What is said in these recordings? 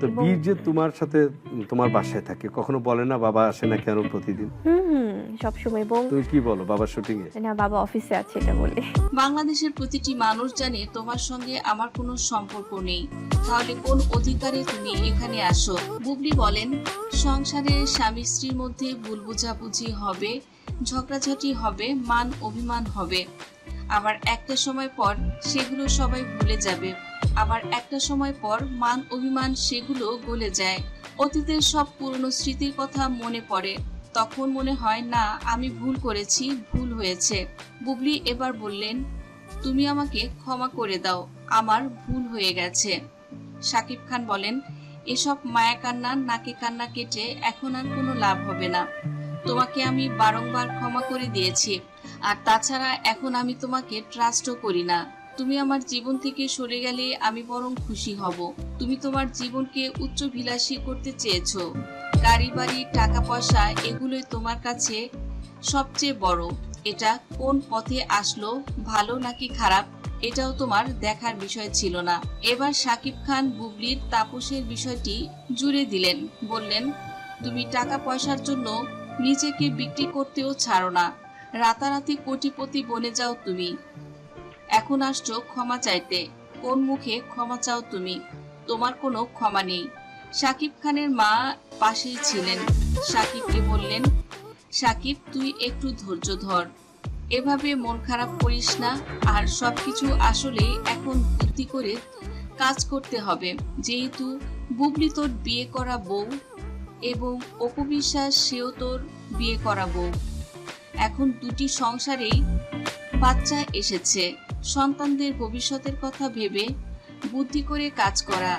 তো বীর যে তোমার সাথে তোমার বাসায় থাকে কখনো বলে না বাবা আসে না কেন প্রতিদিন? হুম হুম সবসময় এবং তুমি কি বলো বাবার শুটিং এ না বাবা অফিসে আছে এটা বলে। বাংলাদেশের প্রতিটি মানুষ জানে তোমার সঙ্গে আমার কোনো সম্পর্ক নেই। তাহলে কোন অধিকারে তুমি এখানে আসো? বুবলি বলেন সংসারে স্বামী স্ত্রীর মধ্যে ভুল বোঝাবুঝি হবে ঝগড়াঝাটি হবে মান অভিমান হবে। আবার একটা সময় পর সেগুলো সবাই ভুলে যাবে। আবার একটা সময় পর মান অভিমান সেগুলো গলে যায়। অতীতের সব পুরনো স্মৃতির কথা মনে পড়ে। তখন মনে হয়, না, আমি ভুল করেছি, ভুল হয়েছে। বুবলি এবার বললেন, তুমি আমাকে ক্ষমা করে দাও, আমার ভুল হয়ে গেছে। সাকিব খান বলেন, এসব মায়া কান্না, নাকে কান্না কেটে এখন আর কোনো লাভ হবে না। তোমাকে আমি বারংবার ক্ষমা করে দিয়েছি, আর তাছাড়া এখন আমি তোমাকে ট্রাস্টও করি না। তুমি আমার জীবন থেকে সরে গেলে আমি বরং খুশি হব। তুমি তোমার জীবনকে উচ্চভিলাষী করতে চেয়েছো। গাড়ি, বাড়ি, টাকা, পয়সা, এগুলোই তোমার কাছে সবচেয়ে বড়। এটা কোন পথে আসলো, ভালো নাকি খারাপ, এটাও তোমার দেখার বিষয় ছিল না। এবার সাকিব খান, বুবলির, তাপসের বিষয়টি জুড়ে দিলেন। বললেন, তুমি টাকা পয়সার জন্য নিজেকে বিক্রি করতেও ছাড়ো না। রাতারাতি কোটিপতি বনে যাও তুমি। এখন আসছো ক্ষমা চাইতে। কোন মুখে ক্ষমা চাও তুমি? তোমার কোনো ক্ষমা নেই। সাকিব খানের মা পাশেই ছিলেন। সাকিবকে বললেন? সাকিব, তুই একটু ধৈর্য ধর। এভাবে মন খারাপ করিস না। আর সবকিছু আসলে এখন বুদ্ধি করে কাজ করতে হবে। যেহেতু বুবলি তোর বিয়ে করা বউ এবং অপবিশ্বাস সেও তোর বিয়ে করা বউ। এখন দুটি সংসারেই বাচ্চা এসেছে। সন্তানদের ভবিষ্যতের কথা ভেবে বুদ্ধি করে কাজ করা।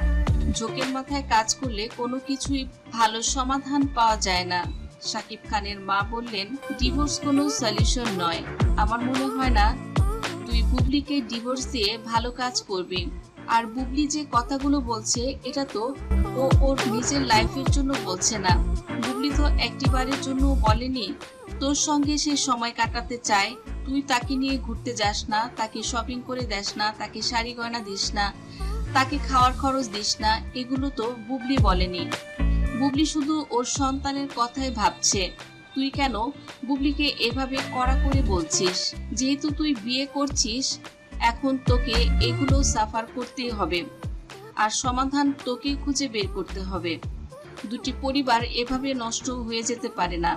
ঝোঁকের মাথায় কাজ করলে কোনো কিছুই ভালো সমাধান পাওয়া যায় না। সাকিব খানের মা বললেন, ডিভোর্স কোনো সলিউশন নয়। আমার মনে হয় না তুই বুবলিকে ডিভোর্স দিয়ে ভালো কাজ করবি। আর বুবলি যে কথাগুলো বলছে, এটা তো ও ওর নিজের লাইফের জন্য বলছে না। বুবলি তো একটিবারের জন্য বলেনি, তোর সঙ্গে সে সময় কাটাতে চায় তুই তাকে নিয়ে ঘুরতে যাস না, তাকে শপিং করে দেস না, তাকে শাড়ি গয়না দিস না, তাকে খাওয়ার খরচ দিস না, এগুলো তো বুবলি বলেনি। বুবলি শুধু ওর সন্তানের কথাই ভাবছে। তুই কেন বুবলিকে এভাবে কড়া করে বলছিস? যেহেতু তুই বিয়ে করছিস, এখন তোকে এগুলো সাফার করতেই হবে। আর সমাধান তোকে খুঁজে বের করতে হবে। দুটি পরিবার এভাবে নষ্ট হয়ে যেতে পারে না।